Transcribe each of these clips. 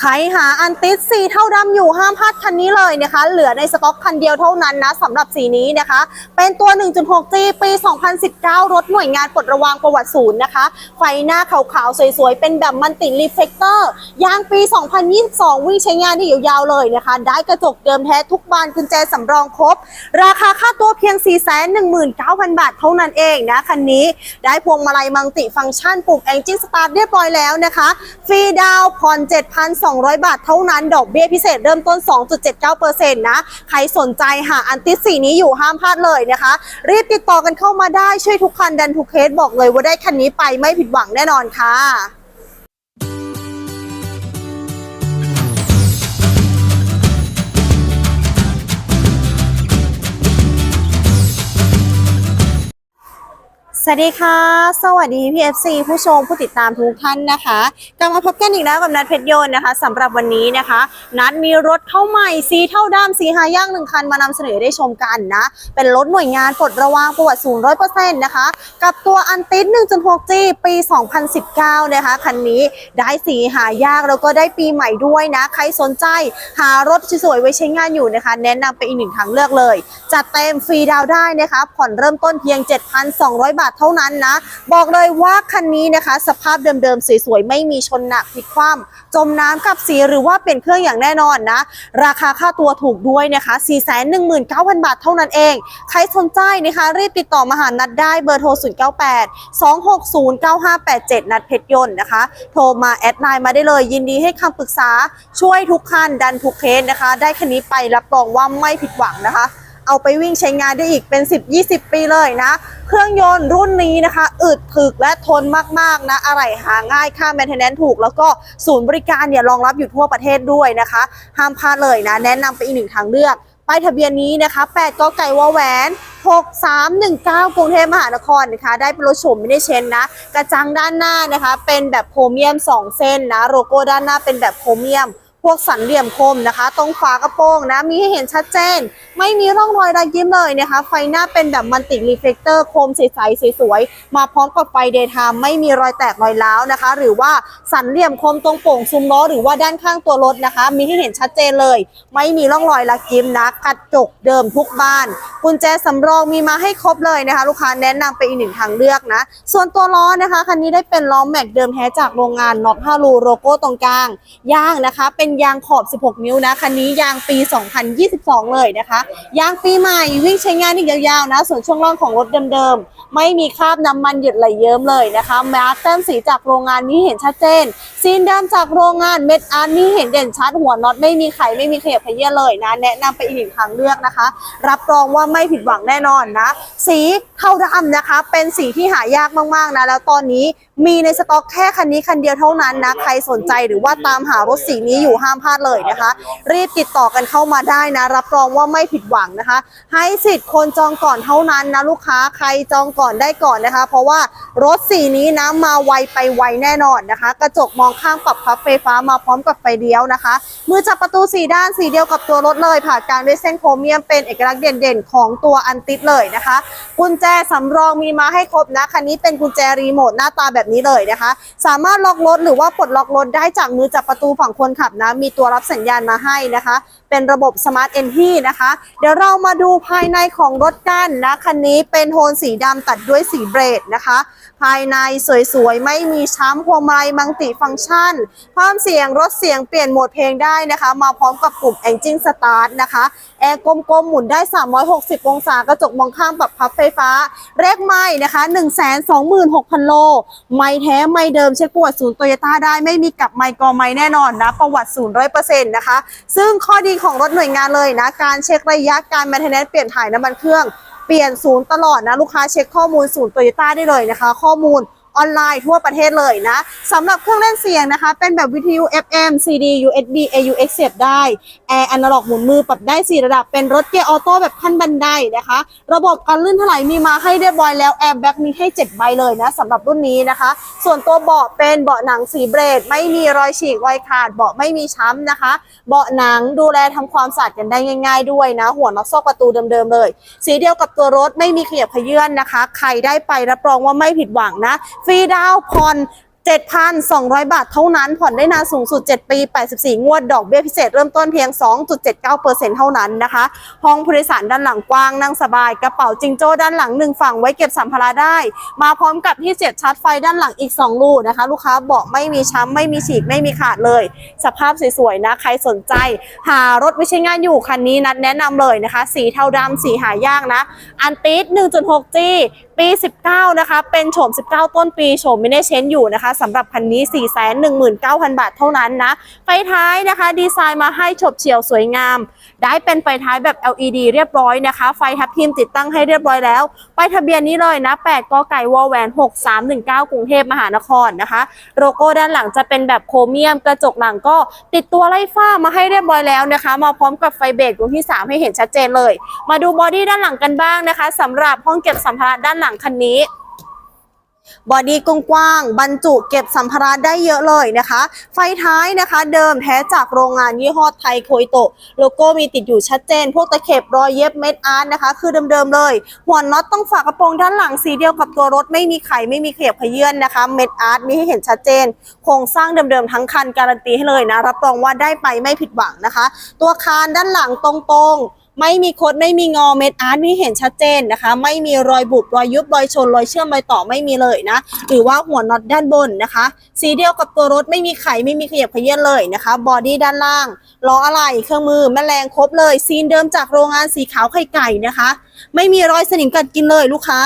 ใครหาอันติสสีเท่าดำอยู่ห้ามพลาดคันนี้เลยนะคะ เหลือในสต็อกคันเดียวเท่านั้นนะสำหรับสีนี้นะคะ เป็นตัว 1.6G ปี 2019 รถหน่วยงานปลดระวางประวัติศูนย์นะคะ ไฟหน้าขาวๆ สวยๆ เป็นแบบมันติรีเฟกเตอร์ ยางปี 2022 วิ่งใช้งานได้ยาวๆเลยนะคะ ได้กระจกเดิมแท้ทุกบานกุญแจสำรองครบ ราคาค่าตัวเพียง 419,000 บาทเท่านั้นเองนะคันนี้ได้พวงมาลัยมังติฟังก์ชันปุ่มแองจิ้งสตาร์ทเรียบร้อยแล้วนะคะฟรีดาวผ่อน7,200บาทเท่านั้น ดอกเบี้ยพิเศษเริ่มต้น 2.79%นะ ใครสนใจหาอันติสสีนี้อยู่ห้ามพลาดเลยนะคะ รีบติดต่อกันเข้ามาได้ช่วยทุกคันดันทุกเคสบอกเลยว่าได้คันนี้ไปไม่ผิดหวังแน่นอนค่ะ วัสดีค่ะ สวัสดี PFC ผู้ชมผู้ติดตามทุกท่านนะคะกลับมาพบกันอีกแล้วกับนัดเพชรยนต์นะคะสำหรับวันนี้นะคะ นัดมีรถเข้าใหม่สีเท่าดำสีหายากหนึ่งคันมานำเสนอได้ชมกันนะ เป็นรถหน่วยงานปลดระวางประวัติศูนย์ร้อยเปอร์เซ็นต์นะคะ กับตัวอันติส 1.6G ปี 2019 นะคะ คันนี้ได้สีหายากแล้วก็ได้ปีใหม่ด้วยนะ ใครสนใจหารถสวยๆไว้ใช้งานอยู่นะคะ แนะนำไปอีกหนึ่งทางเลือกเลยจัดเต็มฟรีดาวได้นะคะผ่อนเริ่มต้นเพียง 7,200 บาทเท่านั้นนะ บอกเลยว่าคันนี้นะคะ สภาพเดิมๆ สวยๆ ไม่มีชนหนักพลิกคว่ำจมน้ำกับสีหรือว่าเปลี่ยนเครื่องอย่างแน่นอนนะ ราคาค่าตัวถูกด้วยนะคะ 419,000 บาทเท่านั้นเอง ใครสนใจนะคะ รีบติดต่อมาหานัดได้เบอร์โทร 098 260 9587 นัดเพชรยนต์นะคะ โทรมาแอดไลน์มาได้เลย ยินดีให้คำปรึกษาช่วยทุกคันดันทุกเคสนะคะ ได้คันนี้ไปรับรองว่าไม่ผิดหวังนะคะ เอาไปวิ่งใช้งานได้อีกเป็น 10-20 ปีเลยนะ เครื่องยนต์รุ่นนี้นะคะ อึดถึกและทนมากๆนะอะไรหาง่ายค่า maintenance ถูก แล้วก็ศูนย์บริการเนี่ยรองรับอยู่ทั่วประเทศด้วยนะคะ ห้ามพลาดเลยนะ แนะนำไปอีกหนึ่งทางเลือกป้ายทะเบียนนี้นะคะ 8กไก่วอแหวน 6319 กรุงเทพมหานครนะคะ ได้เป็นรถโฉมไม่ได้เชนนะ กระจังด้านหน้านะคะ เป็นแบบโครเมียม 2 เส้นนะ โลโก้ด้านหน้าเป็นแบบโครเมียม พวกสันเหลี่ยมคมนะคะ ตรงฝากระโปรงนะ มีให้เห็นชัดเจน ไม่มีร่องรอยรอยยิ้มเลยนะคะ ไฟหน้าเป็นแบบมันติรีเฟกเตอร์โคมใสๆสวยๆ มาพร้อมกับไฟเดย์ไทม์ไม่มีรอยแตกรอยร้าวนะคะ หรือว่าสันเหลี่ยมคมตรงโป่งซุ้มล้อหรือว่าด้านข้างตัวรถนะคะ มีให้เห็นชัดเจนเลย ไม่มีร่องรอยรอยยิ้มนะกระจกเดิมทุกบาน กุญแจสำรองมีมาให้ครบเลยนะคะ ลูกค้าแนะนำไปอีกหนึ่งทางเลือกนะ ส่วนตัวล้อนะคะคันนี้ได้เป็นล้อแม็กเดิมแท้จากโรงงานน็อต5รูโลโก้ตรงกลางยางนะคะ เป็นยางขอบ 16 นิ้วนะคันนี้ยางปี 2022 เลยนะคะยางปีใหม่วิ่งใช้งานอีกยาวๆนะ ส่วนช่วงล่างของรถเดิม ไม่มีคราบน้ำมันหยดไหลเยิ้มเลยนะคะแมาร์คแต้มสีจากโรงงานนี้เห็นชัดเจนซีนดำจากโรงงานเม็ดอาร์นี่เห็นเด่นชัดหัวน็อตไม่มีไขไม่มีขยับขยี้เลยนะ แนะนำไปอีกหนึ่งทางเลือกนะคะ รับรองว่าไม่ผิดหวังแน่นอนนะ สีเทาดำนะคะ เป็นสีที่หายากมากๆนะแล้วตอนนี้มีในสต็อกแค่คันนี้คันเดียวเท่านั้นนะ ใครสนใจหรือว่าตามหารถสีนี้อยู่ห้ามพลาดเลยนะคะ รีบติดต่อกันเข้ามาได้นะ รับรองว่าไม่ผิดหวังนะคะ ให้สิทธิ์คนจองก่อนเท่านั้นนะลูกค้าใครจองก่อนได้ก่อนนะคะ เพราะว่ารถสีนี้นะมาไวไปไวแน่นอนนะคะ กระจกมองข้างปรับพับไฟฟ้ามาพร้อมกับไฟเลี้ยวนะคะ มือจับประตูสีด้านสีเดียวกับตัวรถเลยผ่ากลางด้วยเส้นโครเมียมเป็นเอกลักษณ์เด่นๆ ของตัวอันติดเลยนะคะ กุญแจสำรองมีมาให้ครบนะคันนี้เป็นกุญแจรีโมทหน้าตาแบบนี้เลยนะคะ สามารถล็อกรถหรือว่าปลดล็อกรถได้จากมือจับประตูฝั่งคนขับนะมีตัวรับสัญญาณมาให้นะคะ เป็นระบบสมาร์ทเอนทีนะคะ เดี๋ยวเรามาดูภายในของรถกันนะคันนี้เป็นโทนสีดำตัดด้วยสีเบรดนะคะ ภายในสวยๆ ไม่มีช้ำพวงมาลัยมังติฟังก์ชันเพิ่มเสียงรถเสียงเปลี่ยนโหมดเพลงได้นะคะ มาพร้อมกับปุ่ม Engine Start นะคะ แอร์กลมๆ หมุนได้ 360 องศากระจกมองข้างปรับพับไฟฟ้า เลขไม่นะคะ 126,000 โล ไม่แท้ไม่เดิมเช็คประวัติศูนย์โตโยต้าได้ไม่มีกลับไม่กอไม่แน่นอนนะประวัติศูนย์ร้อยเปอร์เซ็นต์นะคะ ซึ่งข้อดีของรถหน่วยงานเลยนะ การเช็คระยะการแมนเทนแนนเปลี่ยนถ่ายน้ำมันเครื่อง เปลี่ยนศูนย์ตลอดนะ ลูกค้าเช็คข้อมูลศูนย์โตโยต้าได้เลยนะคะ ข้อมูล ออนไลน์ทั่วประเทศเลยนะสำหรับเครื่องเล่นเสียงนะคะ เป็นแบบวิทยุ FM CD USB AUX เสียบได้แอร์อนาล็อกหมุนมือปรับได้ 4 ระดับเป็นรถเกียร์ออโต้แบบขั้นบันไดนะคะ ระบบการลื่นถลายมีมาให้เรียบร้อยแล้วแอร์แบ็กมีให้ 7 ใบเลยนะสำหรับรุ่นนี้นะคะ ส่วนตัวเบาะเป็นเบาะหนังสีเบรด ไม่มีรอยฉีกรอยขาดเบาะไม่มีช้ำนะคะ เบาะหนังดูแลทำความสะอาดกันได้ง่าย ๆ ด้วยนะ หัวน็อตซอกประตูเดิมๆเลย สีเดียวกับตัวรถไม่มีขยับขยื่นนะคะ ใครได้ไปรับรองว่าไม่ผิดหวังนะรีดาวผ่อน 7,200 บาทเท่านั้น ผ่อนได้นานสูงสุด 7 ปี 84 งวด ดอกเบี้ยพิเศษเริ่มต้นเพียง 2.79%เท่านั้นนะคะ ห้องผู้โดยสารด้านหลังกว้างนั่งสบาย กระเป๋าจิงโจ้ด้านหลังหนึ่งฝั่งไว้เก็บสัมภาระได้ มาพร้อมกับที่เสียบชาร์จไฟด้านหลังอีก 2 ลูกนะคะ ลูกค้าบาะไม่มีช้ำไม่มีฉีกไม่มีขาดเลย สภาพสวยๆนะ ใครสนใจ หารถไม่ใช่ง่านอยู่คันนี้นัดแนะนำเลยนะคะ สีเทาดำสีหายากนะ อันติส 1.6G ปี 19 นะคะ เป็นโฉม 19 ต้นปีโฉมไม่ได้เชนอยู่นะคะสำหรับคันนี้ 419,000 บาทเท่านั้นนะ ไฟท้ายนะคะ ดีไซน์มาให้ฉบเฉี่ยวสวยงาม ได้เป็นไฟท้ายแบบ LED เรียบร้อยนะคะ ไฟทับทิมติดตั้งให้เรียบร้อยแล้ว ไปทะเบียนนี้เลยนะ 8กไก่วอแหวน 6319 กรุงเทพมหานครนะคะ โลโก้ด้านหลังจะเป็นแบบโครเมียม กระจกหลังก็ติดตัวไล่ฟ้ามาให้เรียบร้อยแล้วนะคะ มาพร้อมกับไฟเบรกดวงที่ 3 ให้เห็นชัดเจนเลย มาดูบอดี้ด้านหลังกันบ้างนะคะสำหรับห้องเก็บสัมภาระด้านหลังคันนี้บอดี้กว้างๆบรรจุเก็บสัมภาระได้เยอะเลยนะคะ ไฟท้ายนะคะเดิมแท้จากโรงงานยี่ห้อไทยโคยโตะโลโก้มีติดอยู่ชัดเจน พวกตะเข็บรอยเย็บเม็ดอาร์ตนะคะ คือเดิมๆเลย หัวน็อตต้องฝากระโปรงด้านหลังสีเดียวกับตัวรถไม่มีไขไม่มีเขียบขยื่นนะคะ เม็ดอาร์ตมีให้เห็นชัดเจน โครงสร้างเดิมๆทั้งคันการันตีให้เลยนะรับรองว่าได้ไปไม่ผิดหวังนะคะ ตัวคานด้านหลังตรงๆ ไม่มีคดไม่มีงอเม็ดอาร์ตมีเห็นชัดเจนนะคะ ไม่มีรอยบุบรอยยุบรอยชนรอยเชื่อมรอยต่อไม่มีเลยนะ หรือว่าหัวน็อตด้านบนนะคะ สีเดียวกับตัวรถไม่มีไขไม่มีขยับขยื่นเลยนะคะ บอดี้ด้านล่างล้ออะไหล่เครื่องมือแมลงครบเลย ซีนเดิมจากโรงงานสีขาวไข่ไก่นะคะ ไม่มีรอยสนิมกัดกินเลยลูกค้า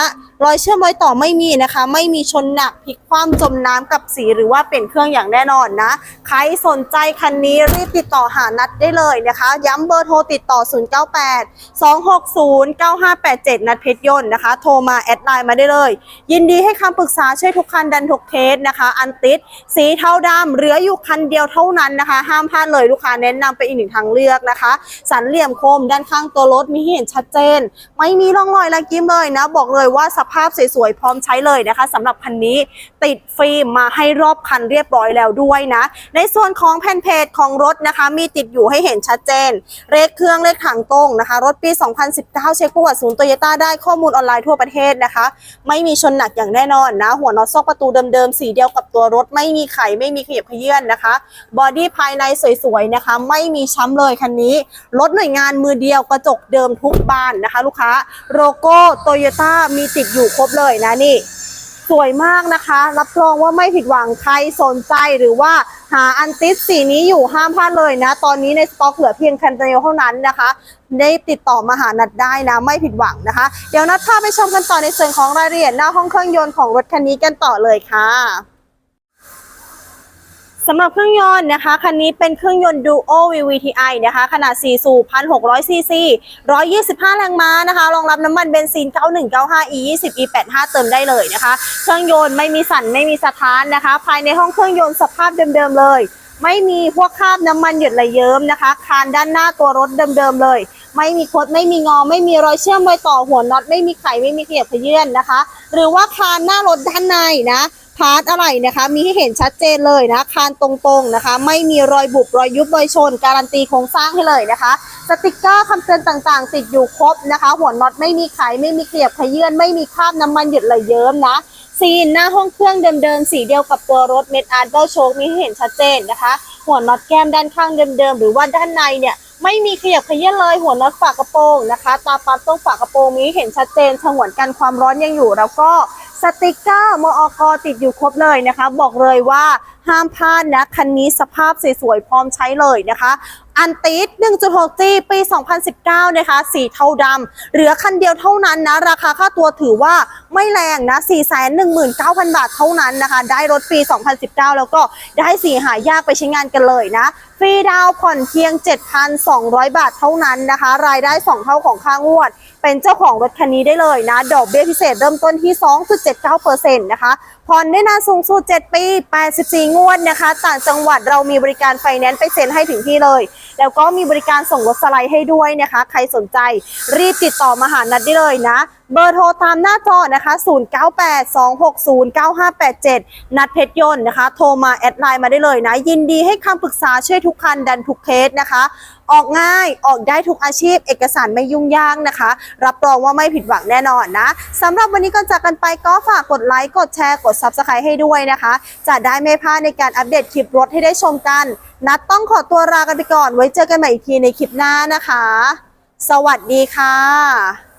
รอยเชื่อมรอยต่อไม่มีนะคะ ไม่มีชนหนักพลิกคว่ำจมน้ำกับสีหรือว่าเปลี่ยนเครื่องอย่างแน่นอนนะ ใครสนใจคันนี้รีบติดต่อหานัดได้เลยนะคะ ย้ำเบอร์โทรติดต่อ 098 260 9587 นัดเพชรยนต์นะคะ โทรมาแอดไลน์มาได้เลย ยินดีให้คำปรึกษาช่วยทุกคันดันทุกเคสนะคะ อันติดสีเทาดำเหลืออยู่คันเดียวเท่านั้นนะคะ ห้ามพลาดเลยลูกค้าแนะนำเป็นอีกหนึ่งทางเลือกนะคะ สันเหลี่ยมคมด้านข้างตัวรถมีให้เห็นชัดเจนไไม่มีร่องรอยละกิ้มเลยนะ บอกเลยว่าสภาพสวยๆพร้อมใช้เลยนะคะสำหรับคันนี้ติดฟิล์มมาให้รอบคันเรียบร้อยแล้วด้วยนะ ในส่วนของแผ่นเพจของรถนะคะ มีติดอยู่ให้เห็นชัดเจน เลขเครื่องเลขถังตรงนะคะ รถปี 2019 เช็คประวัติศูนย์โตโยต้าได้ข้อมูลออนไลน์ทั่วประเทศนะคะ ไม่มีชนหนักอย่างแน่นอนนะ หัวน็อตซอกประตูเดิมๆสีเดียวกับตัวรถไม่มีไขไม่มีขยับขยื่นนะคะ บอดี้ภายในสวยๆนะคะ ไม่มีช้ำเลยคันนี้รถหน่วยงานมือเดียวกระจกเดิมทุกบานนะคะ ลูกค้าโลโก้โตโยต้ามีติดอยู่ครบเลยนะนี่ สวยมากนะคะ รับรองว่าไม่ผิดหวังใครสนใจหรือว่าหาอันติสสีนี้อยู่ห้ามพลาดเลยนะ ตอนนี้ในสต็อกเหลือเพียงคันเดียวเท่านั้นนะคะได้ติดต่อมาหานัดได้นะ ไม่ผิดหวังนะคะ เดี๋ยวนัดพาไปชมกันต่อในส่วนของรายละเอียดหน้าห้องเครื่องยนต์ของรถคันนี้กันต่อเลยค่ะ สำหรับเครื่องยนต์นะคะ คันนี้เป็นเครื่องยนต์ Duo VVTi นะคะ ขนาด 4 สูบ 1,600 ซีซี 125 แรงม้านะคะ รองรับน้ำมันเบนซิน 9195 E 20 E 85 เติมได้เลยนะคะ เครื่องยนต์ไม่มีสั่นไม่มีสะท้านนะคะ ภายในห้องเครื่องยนต์สภาพเดิมๆเลย ไม่มีพวกคราบน้ำมันหยดไหลเยิ้มนะคะ คานด้านหน้าตัวรถเดิมๆเลย ไม่มีคดไม่มีงอ ไม่มีรอยเชื่อมรอยต่อหัวน็อต ไม่มีไขไม่มีเขียบขยื่นนะคะ หรือว่าคานหน้ารถด้านในนะาร์ทอะไรนะคะ มีให้เห็นชัดเจนเลยนะคานตรงๆนะคะ ไม่มีรอยบุบรอยยุบรอยชน การันตีโครงสร้างให้เลยนะคะ สติกเกอร์คำเตือนต่างๆ ติดอยู่ครบนะคะ หัวน็อตไม่มีไขไม่มีเขียบขยื่นไม่มีคราบน้ำมันหยดไหลเยิ้มนะซีนหน้าห้องเครื่องเดิมๆสีเดียวกับตัวรถเม็ดอาร์ตเดอร์โชคมีให้เห็นชัดเจนนะคะ หัวน็อตแก้มด้านข้างเดิมๆหรือว่าด้านในเนี่ยไม่มีขยับขยื่นเลยหัวน็อตฝากระโปรงนะคะ ตาปั๊บตรงฝากระโปรงมีให้เห็นชัดเจนฉงวนกันความร้อนยังอยู่แล้วก็ สติกเกอร์มอกติดอยู่ครบเลยนะคะ บอกเลยว่าห้ามพลาดนะคันนี้สภาพสวยๆพร้อมใช้เลยนะคะอันติด 1.6G ปี 2019 นะคะ สีเทาดำ เหลือคันเดียวเท่านั้นนะ ราคาค่าตัวถือว่าไม่แรงนะ 419,000 บาทเท่านั้นนะคะ ได้รถปี 2019 แล้วก็ได้สีหายากไปใช้งานกันเลยนะ ฟรีดาวผ่อนเพียง 7,200 บาทเท่านั้นนะคะ รายได้ 2 เท่าของค่างวด เป็นเจ้าของรถคันนี้ได้เลยนะ ดอกเบี้ยพิเศษเริ่มต้นที่ 2.79%นะคะผ่อนได้นานสูงสุด 7 ปี 84 งวดนะคะ ต่างจังหวัดเรามีบริการไฟแนนซ์ไปเซ็นให้ถึงที่เลย แล้วก็มีบริการส่งรถสไลด์ให้ด้วยนะคะ ใครสนใจรีบติดต่อมาหานัดได้เลยนะ เบอร์โทรตามหน้าจอนะคะ 0982609587 นัดเพชรยนต์นะคะ โทรมาแอดไลน์มาได้เลยนะ ยินดีให้คำปรึกษาช่วยทุกคันดันทุกเคสนะคะ ออกง่ายออกได้ทุกอาชีพ เอกสารไม่ยุ่งยากนะคะ รับรองว่าไม่ผิดหวังแน่นอนนะสำหรับวันนี้ก่อนจากกันไปก็ฝากกดไลค์กดแชร์กดด Subscribe ให้ด้วยนะคะ จะได้ไม่พลาดในการอัปเดตคลิปรถให้ได้ชมกัน นัดต้องขอตัวลากันไปก่อน ไว้เจอกันใหม่อีกทีในคลิปหน้านะคะ สวัสดีค่ะ